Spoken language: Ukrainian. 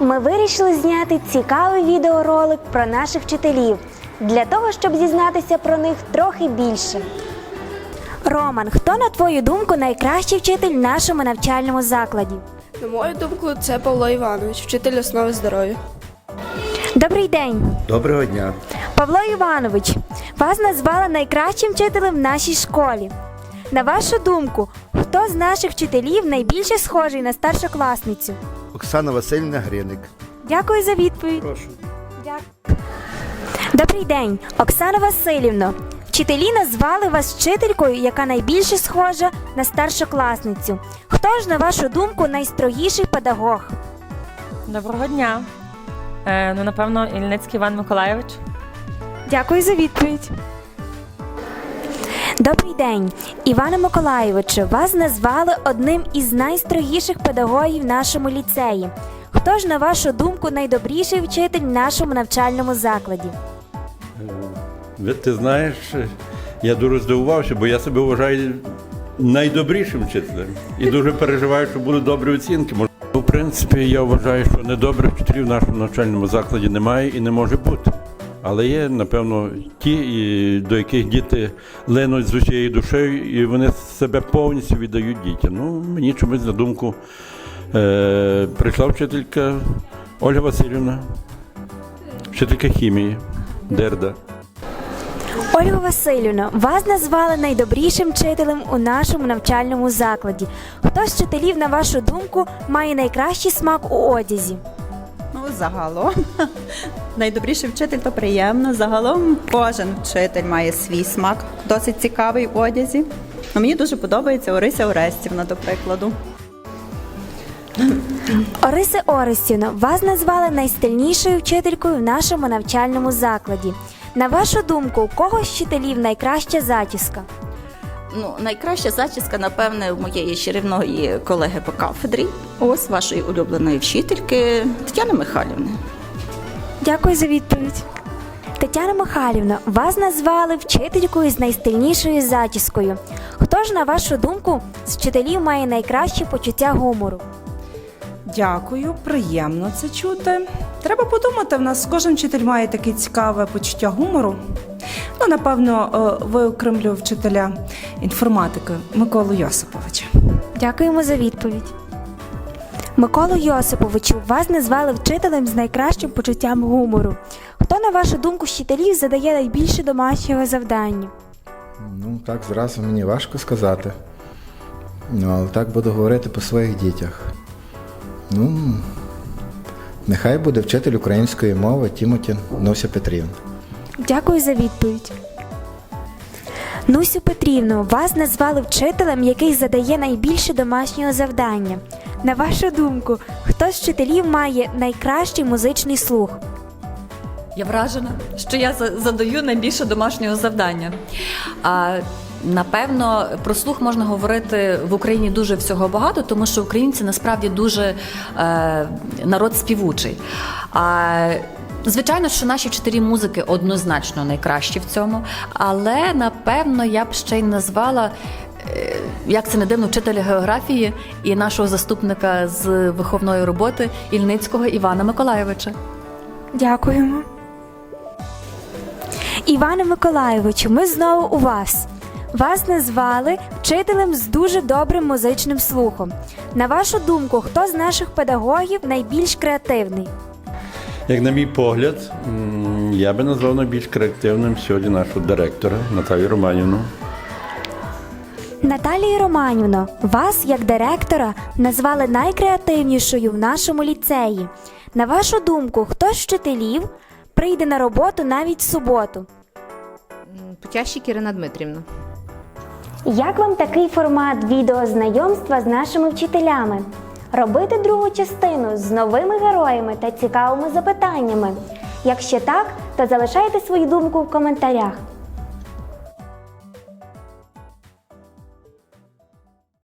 ми вирішили зняти цікавий відеоролик про наших вчителів для того, щоб дізнатися про них трохи більше. Роман, хто на твою думку найкращий вчитель в нашому навчальному закладі? На мою думку, це Павло Іванович, вчитель основи здоров'я. Добрий день, Доброго дня. Павло Іванович. Вас назвали найкращим вчителем в нашій школі. На вашу думку, хто з наших вчителів найбільше схожий на старшокласницю? Оксана Васильівна Гриник. Дякую за відповідь. Прошу. Дякую. Добрий день, Оксана Васильівно. Вчителі назвали вас вчителькою, яка найбільше схожа на старшокласницю. Хто ж, на вашу думку, найстрогіший педагог? Доброго дня. Е, ну, напевно, Ільницький Іван Миколайович. Дякую за відповідь. Добрий день, Іване Миколайовичу. Вас назвали одним із найстрогіших педагогів в нашому ліцеї. Хто ж, на вашу думку, найдобріший вчитель в нашому навчальному закладі? Ти знаєш, я дуже здивувався, бо я себе вважаю найдобрішим вчителем і дуже переживаю, що будуть добрі оцінки. В принципі, я вважаю, що недобрих вчителів в нашому навчальному закладі немає і не може бути. Але є, напевно, ті, до яких діти линуть з усією душею, і вони себе повністю віддають дітям. Ну, мені чомусь на думку е, прийшла вчителька Ольга Васильівна, вчителька хімії, Дерда. Ольга Васильівна, вас назвали найдобрішим вчителем у нашому навчальному закладі. Хто з вчителів, на вашу думку, має найкращий смак у одязі? Загалом. Найдобріший вчитель то приємно. Загалом кожен вчитель має свій смак, досить цікавий в одязі. Ну, мені дуже подобається Орися Орестівна, до прикладу. Орисе Орестівно, вас назвали найстильнішою вчителькою в нашому навчальному закладі. На вашу думку, у кого з вчителів найкраща зачіска? Ну, найкраща зачіска, напевне, у моєї чарівної колеги по кафедрі. Ось вашої улюбленої вчительки Тетяни Михайлівни. Дякую за відповідь. Тетяна Михайлівна, вас назвали вчителькою з найстильнішою зачіскою. Хто ж, на вашу думку, з вчителів має найкраще почуття гумору? Дякую, приємно це чути. Треба подумати, в нас кожен вчитель має таке цікаве почуття гумору. Ну, напевно, е, виокремлю вчителя інформатики Миколу Йосиповича. Дякуємо за відповідь. Миколу Йосиповичу, вас назвали вчителем з найкращим почуттям гумору. Хто, на вашу думку, з вчителів задає найбільше домашнього завдання? Ну, так зразу мені важко сказати. Ну, але так буду говорити по своїх дітях. Ну, нехай буде вчитель української мови Тімотін Нуся Петрівна. Дякую за відповідь. Нусю Петрівну, вас назвали вчителем, який задає найбільше домашнього завдання. На вашу думку, хто з вчителів має найкращий музичний слух? Я вражена, що я задаю найбільше домашнього завдання. А напевно, про слух можна говорити в Україні дуже всього багато, тому що українці насправді дуже е, народ співучий. А Звичайно, що наші вчителі музики однозначно найкращі в цьому, але напевно я б ще й назвала, е, як це не дивно, вчителя географії і нашого заступника з виховної роботи Ільницького Івана Миколайовича. Дякуємо. Іване Миколайовичу, ми знову у вас. Вас назвали вчителем з дуже добрим музичним слухом. На вашу думку, хто з наших педагогів найбільш креативний? Як на мій погляд, я би назвав найбільш креативним сьогодні нашого директора Наталію Романівну. Наталія Романівно, вас як директора назвали найкреативнішою в нашому ліцеї. На вашу думку, хто з вчителів прийде на роботу навіть в суботу? Потящик Ірина Дмитрівна. Як вам такий формат відеознайомства з нашими вчителями? Робити другу частину з новими героями та цікавими запитаннями. Якщо так, то залишайте свою думку в коментарях.